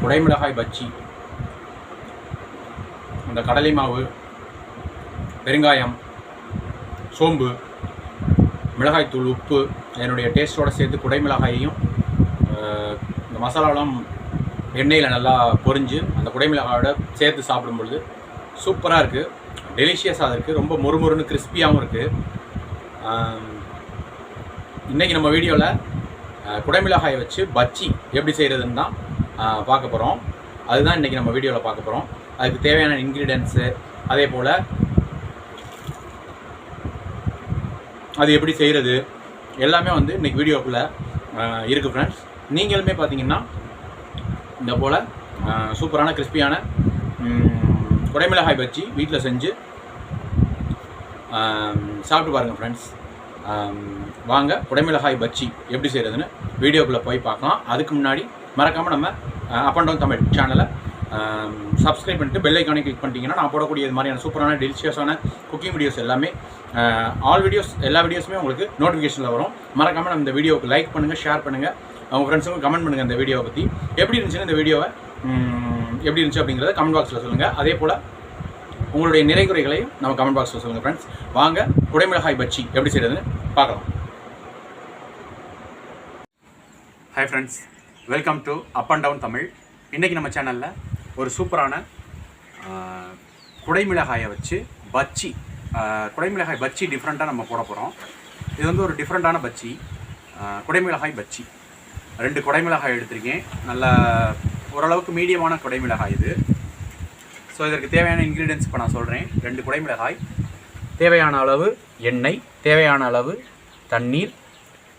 குடைமிளகாய் பச்சி இந்த கடலை மாவு பெருங்காயம் சோம்பு மிளகாய்த்தூள் உப்பு என்னுடைய டேஸ்ட்டோடு சேர்த்து குடைமிளகாயையும் இந்த மசாலாலாம் எண்ணெயில் நல்லா பொரிஞ்சு அந்த குடைமிளகாயோட சேர்த்து சாப்பிடும் பொழுது சூப்பராக இருக்குது டெலிஷியஸாக இருக்குது ரொம்ப மொறுமொறுன்னு கிறிஸ்பியாகவும் இருக்குது இன்றைக்கி நம்ம வீடியோவில் குடைமிளகாயை வச்சு பச்சி எப்படி செய்கிறதுன்னு தான் பார்க்க போகிறோம் அதுதான் இன்றைக்கி நம்ம வீடியோவில் பார்க்க போகிறோம் அதுக்கு தேவையான இன்க்ரீடியன்ஸு அதே போல் அது எப்படி செய்கிறது எல்லாமே வந்து இன்றைக்கி வீடியோக்குள்ளே இருக்குது ஃப்ரெண்ட்ஸ் நீங்களுமே பார்த்தீங்கன்னா இந்த போல் சூப்பரான கிறிஸ்பியான குடைமிளகாய் பஜ்ஜி வீட்டில் செஞ்சு சாப்பிட்டு பாருங்கள் ஃப்ரெண்ட்ஸ் வாங்க குடைமிளகாய் பச்சி எப்படி செய்கிறதுன்னு வீடியோக்குள்ளே போய் பார்க்கலாம். அதுக்கு முன்னாடி மறக்காமல் நம்ம அப் அண்ட் டவுன் தமிழ் சேனலை சப்ஸ்கிரைப் பண்ணிட்டு பெல் ஐக்கானே கிளிக் பண்ணிட்டீங்கன்னா நான் போடக்கூடிய இது மாதிரியான சூப்பரான டெலிஷியஸான குக்கிங் வீடியோஸ் எல்லாமே ஆல் வீடியோஸ் எல்லா வீடியோஸுமே உங்களுக்கு நோட்டிஃபிகேஷனில் வரும். மறக்காமல் நம்ம இந்த வீடியோவுக்கு லைக் பண்ணுங்கள் ஷேர் பண்ணுங்கள் உங்கள் ஃப்ரெண்ட்ஸுக்கும் கமெண்ட் பண்ணுங்கள் இந்த வீடியோவை பற்றி எப்படி இருந்துச்சுன்னு இந்த வீடியோவை எப்படி இருந்துச்சு அப்படிங்கிறத கமெண்ட் பாக்ஸில் சொல்லுங்கள் அதே போல் உங்களுடைய நிறைகுறைகளையும் நம்ம கமெண்ட் பாக்ஸில் சொல்லுங்கள் ஃப்ரெண்ட்ஸ் வாங்க குடைமிளகாய் பச்சி. எப்படி செய்கிறதுன்னு பார்க்கலாம். Hi friends welcome to up and down Tamil. இன்றைக்கி நம்ம சேனலில் ஒரு சூப்பரான குடைமிளகாயை வச்சு பச்சி குடைமிளகாய் பச்சி டிஃப்ரெண்ட்டாக நம்ம போட போகிறோம் இது வந்து ஒரு டிஃப்ரெண்ட்டான பச்சி குடைமிளகாய் பச்சி. ரெண்டு குடைமிளகாய் எடுத்திருக்கேன். நல்லா ஓரளவுக்கு மீடியமான குடைமிளகாய் இது. ஸோ இதற்கு தேவையான இன்க்ரீடியன்ஸ் இப்போ நான் சொல்கிறேன் ரெண்டு குடைமிளகாய் தேவையான அளவு எண்ணெய் தேவையான அளவு தண்ணீர்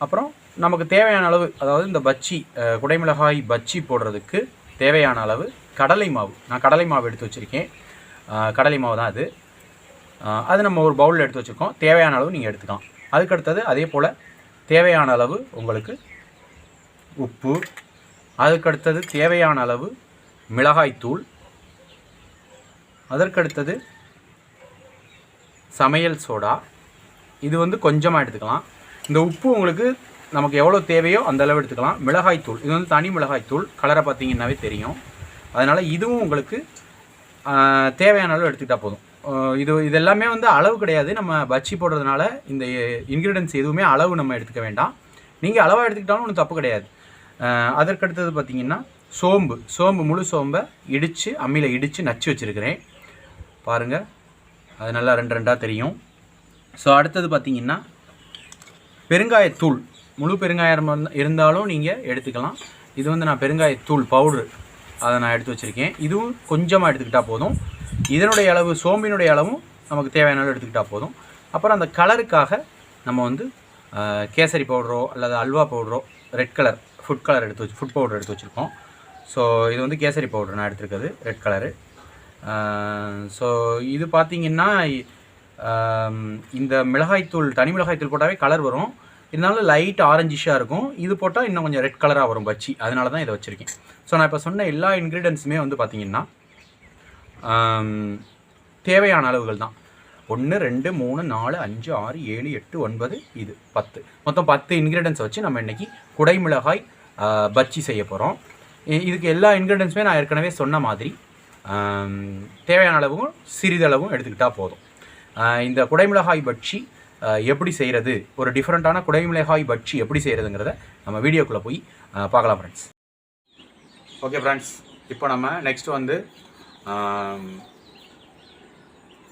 அப்புறம் நமக்கு தேவையான அளவு அதாவது இந்த பச்சி குடைமிளகாய் பச்சி போடுறதுக்கு தேவையான அளவு கடலை மாவு. நான் கடலை மாவு எடுத்து வச்சுருக்கேன். கடலை மாவு தான் அது. அது நம்ம ஒரு பவுலில் எடுத்து வச்சுருக்கோம். தேவையான அளவு நீங்கள் எடுத்துக்கலாம். அதுக்கடுத்தது அதே போல் தேவையான அளவு உங்களுக்கு உப்பு அதுக்கடுத்தது தேவையான அளவு மிளகாய்த்தூள் அதற்கடுத்தது சமையல் சோடா. இது வந்து கொஞ்சமாக எடுத்துக்கலாம். இந்த உப்பு உங்களுக்கு நமக்கு எவ்வளோ தேவையோ அந்த அளவு எடுத்துக்கலாம். மிளகாய்த்தூள் இது வந்து தனி மிளகாய்த்தூள் கலரை பார்த்தீங்கன்னாவே தெரியும். அதனால் இதுவும் உங்களுக்கு தேவையான அளவு எடுத்துக்கிட்டால் போதும். இது இதெல்லாமே வந்து அளவு கிடையாது. நம்ம பச்சி போடுறதுனால இந்த இன்க்ரீடியன்ஸ் எதுவுமே அளவு நம்ம எடுத்துக்க வேண்டாம். நீங்கள் அளவாக எடுத்துக்கிட்டாலும் ஒன்றும் தப்பு கிடையாது. அதற்கடுத்தது பார்த்தீங்கன்னா சோம்பு. சோம்பு முழு சோம்பை இடித்து அம்மியில் இடித்து நச்சு வச்சுருக்கிறேன். பாருங்கள் அது நல்லா ரெண்டு ரெண்டாக தெரியும். ஸோ அடுத்தது பார்த்தீங்கன்னா பெருங்காயத்தூள். முழு பெருங்காயம் இருந்தாலும் நீங்கள் எடுத்துக்கலாம். இது வந்து நான் பெருங்காயத்தூள் பவுட்ரு. அதை நான் எடுத்து வச்சுருக்கேன். இதுவும் கொஞ்சமாக எடுத்துக்கிட்டால் போதும். இதனுடைய அளவு சோம்பினுடைய அளவும் நமக்கு தேவையான அளவு எடுத்துக்கிட்டால் போதும். அப்புறம் அந்த கலருக்காக நம்ம வந்து கேசரி பவுடரோ அல்லது அல்வா பவுடரோ ரெட் கலர் ஃபுட் கலர் எடுத்து வச்சு ஃபுட் பவுடர் எடுத்து வச்சுருக்கோம். ஸோ இது வந்து கேசரி பவுடர் நான் எடுத்துருக்கிறது ரெட் கலரு ஸோ இது பார்த்தீங்கன்னா இந்த மிளகாய்த்தூள் தனி மிளகாய்த்தூள் போட்டாவே கலர் வரும். இருந்தாலும் லைட் ஆரஞ்சிஷாக இருக்கும். இது போட்டால் இன்னும் கொஞ்சம் ரெட் கலராக வரும் பச்சி அதனால தான் இதை வச்சுருக்கேன். ஸோ நான் இப்போ சொன்ன எல்லா இன்க்ரீடியன்ஸுமே வந்து பார்த்தீங்கன்னா தேவையான அளவுகள் தான். ஒன்று ரெண்டு மூணு நாலு அஞ்சு ஆறு ஏழு எட்டு ஒன்பது இது பத்து. மொத்தம் பத்து இன்க்ரீடியன்ஸ் வச்சு நம்ம இன்றைக்கி குடைமிளகாய் பஜ்ஜி செய்ய போகிறோம் இதுக்கு எல்லா இன்க்ரீடியன்ஸுமே நான் ஏற்கனவே சொன்ன மாதிரி தேவையான அளவும் சிறிதளவும் எடுத்துக்கிட்டால் போதும். இந்த குடைமிளகாய் பட்சி எப்படி செய்கிறது ஒரு டிஃப்ரெண்ட்டான குடைமிளகாய் பட்சி எப்படி செய்கிறதுங்கிறத நம்ம வீடியோக்குள்ளே போய் பார்க்கலாம் ஃப்ரெண்ட்ஸ் ஓகே ஃப்ரெண்ட்ஸ் இப்போ நம்ம நெக்ஸ்ட் வந்து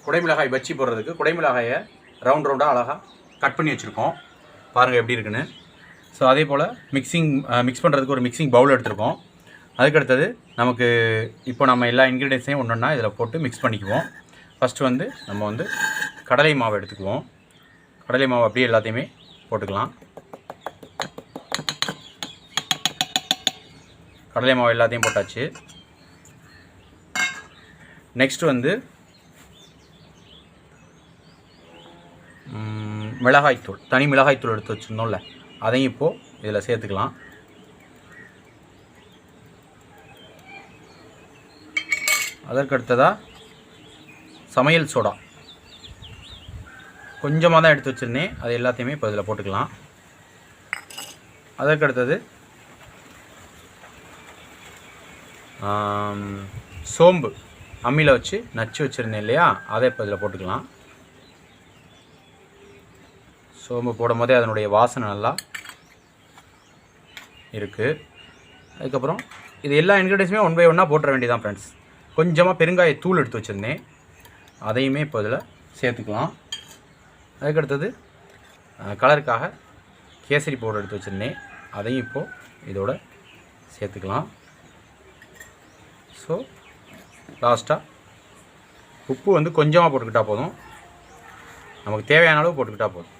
குடைமிளகாய் பச்சி போடுறதுக்கு குடைமிளகாயை ரவுண்ட் ரவுண்டாக அழகாக கட் பண்ணி வச்சுருக்கோம். பாருங்கள் எப்படி இருக்குன்னு. ஸோ அதே போல் மிக்சிங் மிக்ஸ் பண்ணுறதுக்கு ஒரு மிக்சிங் பவுல் எடுத்துருக்கோம். அதுக்கடுத்தது நமக்கு இப்போ நம்ம எல்லா இன்க்ரீடியன்ஸையும் ஒன்று ஒன்றா இதில் போட்டு மிக்ஸ் பண்ணிக்குவோம். ஃபஸ்ட்டு வந்து நம்ம வந்து கடலை மாவு எடுத்துக்குவோம். கடலை மாவு அப்படியே எல்லாத்தையுமே போட்டுக்கலாம். கடலை மாவு எல்லாத்தையும் போட்டாச்சு. நெக்ஸ்ட் வந்து மிளகாய்த்தூள் தனி மிளகாய்த்தூள் எடுத்து வச்சுருந்தோம்ல. அதையும் இப்போது இதில் சேர்த்துக்கலாம். அதற்கடுத்ததாக சமையல் சோடா. கொஞ்சமாக தான் எடுத்து வச்சுருந்தேன். அது எல்லாத்தையுமே இப்போ இதில் போட்டுக்கலாம். அதற்கடுத்தது சோம்பு. அம்மியில் வச்சு நச்சு வச்சுருந்தேன் இல்லையா? அதை இப்போ இதில் போட்டுக்கலாம். சோம்பு போடும் போதே அதனுடைய வாசனை நல்லா இருக்குது அதுக்கப்புறம் இது எல்லா இன்க்ரீடியன்ஸுமே ஒன் பை ஒன்னாக போட்டுற வேண்டியதான் ஃப்ரெண்ட்ஸ் கொஞ்சமாக பெருங்காய தூள் எடுத்து வச்சுருந்தேன். அதையுமே இப்போ இதில் சேர்த்துக்கலாம். அதுக்கடுத்தது கலருக்காக கேசரி பவுடர் எடுத்து வச்சுருந்தேன். அதையும் இப்போது இதோட சேர்த்துக்கலாம். ஸோ லாஸ்ட்டாக உப்பு வந்து கொஞ்சமாக போட்டுக்கிட்டால் போதும். நமக்கு தேவையான அளவு போட்டுக்கிட்டால் போதும்.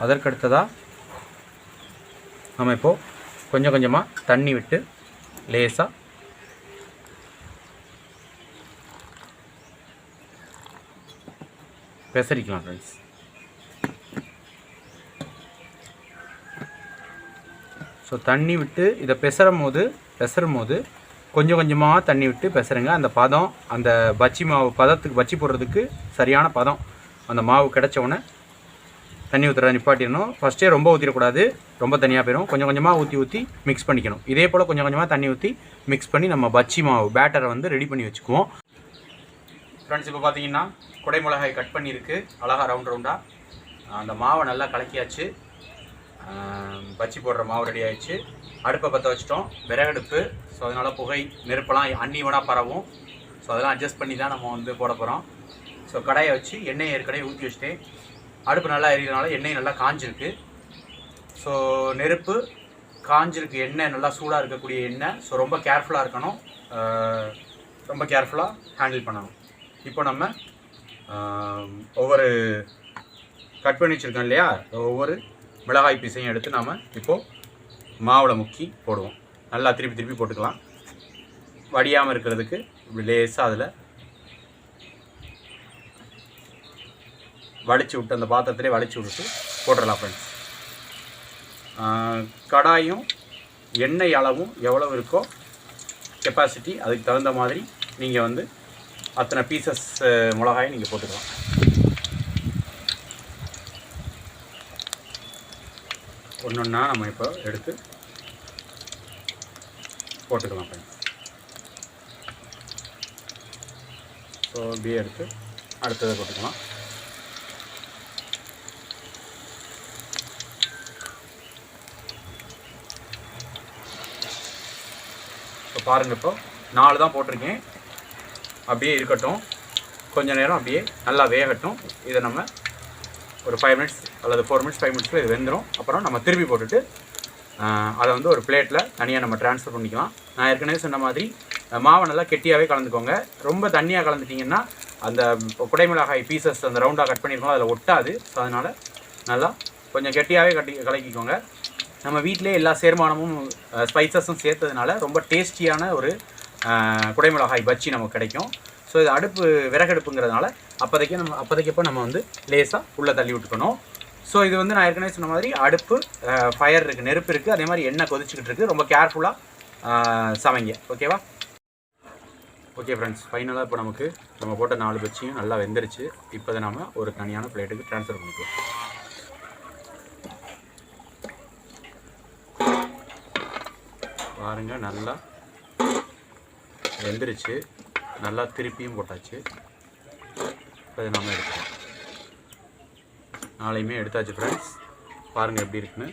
அதற்கடுத்ததாக நம்ம இப்போது கொஞ்சம் கொஞ்சமாக தண்ணி விட்டு லேசாக பெசரிக்கலாம் ஃப்ரெண்ட்ஸ் ஸோ தண்ணி விட்டு இதை பெசரும் போது பெசரும் போது கொஞ்சம் கொஞ்சமாக தண்ணி விட்டு பெசருங்க. அந்த பதம் அந்த பச்சி மாவு பதத்துக்கு பச்சி போடுறதுக்கு சரியான பதம். அந்த மாவு கிடைச்ச தண்ணி ஊற்றுறத நிப்பாட்டிடணும். ஃபஸ்ட்டே ரொம்ப ஊற்றிடக்கூடாது ரொம்ப தனியாக போயிடும் கொஞ்சம் கொஞ்சமாக ஊற்றி ஊற்றி மிக்ஸ் பண்ணிக்கணும். இதே போல் கொஞ்சம் கொஞ்சமாக தண்ணி ஊற்றி மிக்ஸ் பண்ணி நம்ம பச்சி மாவு பேட்டரை வந்து ரெடி பண்ணி வச்சுக்குவோம். ஃப்ரெண்ட்ஸ் இப்போ பார்த்தீங்கன்னா குடை மிளகாய் கட் பண்ணியிருக்கு. அழகாக ரவுண்ட் ரவுண்டாக அந்த மாவை நல்லா கலக்கியாச்சு. பச்சி போடுற மாவு ரெடி ஆயிடுச்சு. அடுப்பை பற்ற வச்சிட்டோம். விறகடுப்பு. ஸோ அதனால் புகை நெருப்பெல்லாம் அன்னீவனாக பரவும். ஸோ அதெல்லாம் அட்ஜஸ்ட் பண்ணி தான் நம்ம வந்து போட போகிறோம் ஸோ கடாயை வச்சு எண்ணெய் ஏற்கனவே ஊற்றி வச்சுட்டேன். அடுப்பு நல்லா எரியனால எண்ணெய் நல்லா காஞ்சிருக்கு. ஸோ நெருப்பு காஞ்சிருக்கு எண்ணெய் நல்லா சூடாக இருக்கக்கூடிய எண்ணெய். ஸோ ரொம்ப கேர்ஃபுல்லாக இருக்கணும். ரொம்ப கேர்ஃபுல்லாக ஹேண்டில் பண்ணணும். இப்போ நம்ம ஒவ்வொரு கட் பண்ணி வச்சுருக்கோம் இல்லையா? ஒவ்வொரு மிளகாய் பீஸையும் எடுத்து நாம் இப்போது மாவில் முக்கி போடுவோம். நல்லா திருப்பி திருப்பி போட்டுக்கலாம். வடியாமல் இருக்கிறதுக்கு லேசாக அதில் வடித்து விட்டு அந்த பாத்திரத்திலே வடித்து விட்டுட்டு போட்டுடலாம் ஃப்ரெண்ட்ஸ் கடாயும் எண்ணெய் அளவும் எவ்வளோ இருக்கோ கெப்பாசிட்டி அதுக்கு தகுந்த மாதிரி நீங்கள் வந்து அத்தனை பீசஸ் மிளகாயை நீங்கள் போட்டுக்கலாம். ஒன்று ஒன்றா நம்ம இப்போ எடுத்து போட்டுக்கலாம் ஃப்ரெண்ட்ஸ் ஸோ அப்படியே எடுத்து அடுத்ததை போட்டுக்கலாம். பாருங்கள் இப்போ. நாலு தான் போட்டிருக்கேன். அப்படியே இருக்கட்டும். கொஞ்ச நேரம் அப்படியே நல்லா வேகட்டும். இதை நம்ம ஒரு ஃபைவ் மினிட்ஸ் அல்லது ஃபோர் மினிட்ஸ் ஃபைவ் மினிட்ஸில் இது வெந்துடும் அப்புறம் நம்ம திருப்பி போட்டுட்டு அதை வந்து ஒரு பிளேட்டில் தனியாக நம்ம ட்ரான்ஸ்ஃபர் பண்ணிக்கலாம். நான் ஏற்கனவே சொன்ன மாதிரி மாவை நல்லா கெட்டியாகவே கலந்துக்கோங்க. ரொம்ப தண்ணியாக கலந்துட்டிங்கன்னா அந்த குடைமிளகாய் பீசஸ் அந்த ரவுண்டாக கட் பண்ணியிருக்கோம் அதில் ஒட்டாது. ஸோ அதனால் நல்லா கொஞ்சம் கெட்டியாகவே கட்டி கலக்கிக்கோங்க. நம்ம வீட்டிலே எல்லா சேர்மானமும் ஸ்பைசஸும் சேர்த்ததுனால ரொம்ப டேஸ்டியான ஒரு குடைமிளகாய் பஜ்ஜி நமக்கு கிடைக்கும். ஸோ இது அடுப்பு விறகடுப்புங்கிறதுனால அப்போதைக்கு நம்ம அப்போதைக்கப்போ நம்ம வந்து லேசாக உள்ளே தள்ளி விட்டுக்கணும். ஸோ இது வந்து நான் ஏற்கனவே சொன்ன மாதிரி அடுப்பு ஃபயர் இருக்குது நெருப்பு இருக்குது அதே மாதிரி எண்ணெய் கொதிச்சுக்கிட்டு இருக்குது ரொம்ப கேர்ஃபுல்லாக சமைங்க. ஓகேவா ஓகே ஃப்ரெண்ட்ஸ் ஃபைனலாக இப்போ நமக்கு நம்ம போட்ட நாலு பச்சியும் நல்லா வெந்துருச்சு. இப்போ நாம ஒரு தனியான பிளேட்டுக்கு ட்ரான்ஸ்ஃபர் பண்ணிக்கலாம் பாருங்க நல்லா வெந்துருச்சு. நல்லா திருப்பியும் போட்டாச்சு. இப்போ நம்ம எடுத்துக்கலாம். நாளையுமே எடுத்தாச்சு ஃப்ரெண்ட்ஸ் பாருங்கள் எப்படி இருக்குன்னு.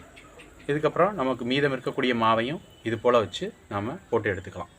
இதுக்கப்புறம் நமக்கு மீதம் இருக்கக்கூடிய மாவையும் இது போல் வச்சு நாம் போட்டு எடுத்துக்கலாம்.